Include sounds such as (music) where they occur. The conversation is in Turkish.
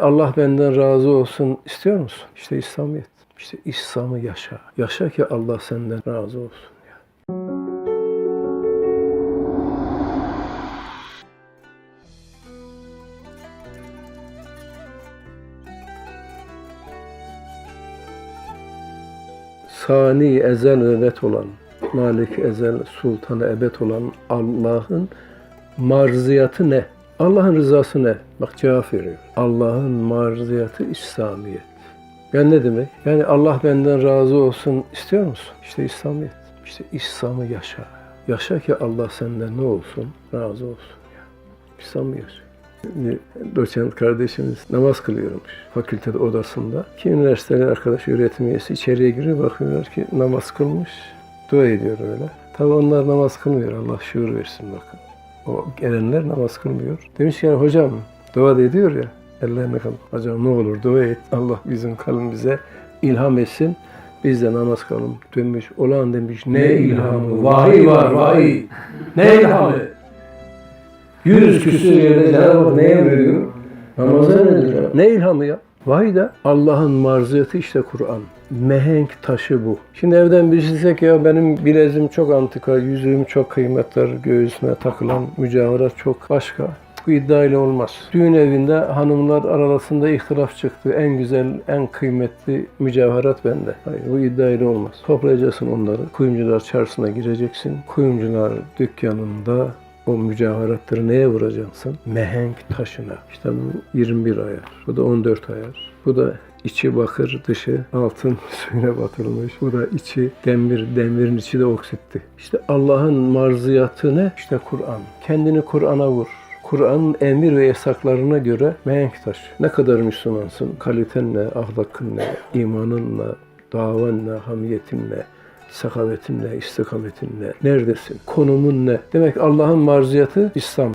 Allah benden razı olsun istiyor musun? İşte İslamiyet. İşte İslam'ı yaşa. Yaşa ki Allah senden razı olsun. Sani ezel ebed olan, Malik ezel sultanı ebed olan Allah'ın marziyatı ne? Allah'ın rızası ne? Bak cevap veriyor. Allah'ın marziyatı İslamiyet. Yani ne demek? Yani Allah benden razı olsun istiyor musun? İşte İslamiyet. İşte İslam'ı yaşa. Yaşa ki Allah senden ne olsun? Razı olsun. Ya. İslam'ı yaşa. Şimdi doçent kardeşimiz namaz kılıyormuş fakülte odasında. Ki üniversiteli arkadaş öğretim üyesi içeriye giriyor bakıyorlar ki namaz kılmış. Dua ediyor öyle. Tabi onlar namaz kılmıyor. Allah şuur versin bakın. O gelenler namaz kılmıyor. Demiş ki hocam dua da ediyor ya. Ellerine kalın. Hocam ne olur dua et. Allah bizim kalbimize ilham etsin. Biz de namaz kılalım. Dönmüş. Olan demiş ne ilhamı. Vahiy var vahiy. Ne ilhamı? Yüz küsur yerde Cenab-ı Hak neye veriyor? Namaza nedir ya? Ne ilhamı ya? Vahiy de Allah'ın marziyatı işte Kur'an. Mehenk taşı bu. Şimdi evden birisi desek ya benim bileziğim çok antika, yüzüğüm çok kıymetli, göğsüme takılan mücevherat çok başka. Bu iddiayla olmaz. Düğün evinde hanımlar arasında ihtilaf çıktı. En güzel, en kıymetli mücevherat bende. Hayır, bu iddiayla olmaz. Toplayacaksın onları. Kuyumcular çarşısına gireceksin. Kuyumcular dükkanında o mücevheratları neye vuracaksın? Mehenk taşına. İşte bu 21 ayar. Bu da 14 ayar. Bu da içi bakır, dışı altın (laughs) suyuna batırılmış. Bu da içi demir, demirin içi de oksitti. İşte Allah'ın marziyatı ne? İşte Kur'an. Kendini Kur'an'a vur. Kur'an'ın emir ve yasaklarına göre mehenk taş. Ne kadar Müslümansın? Kaliten ne? Ahlakın ne? imanın ne? Davan ne? Hamiyetin ne? sakavetin ne, istikametin ne, neredesin, konumun ne? Demek Allah'ın marziyatı İslam.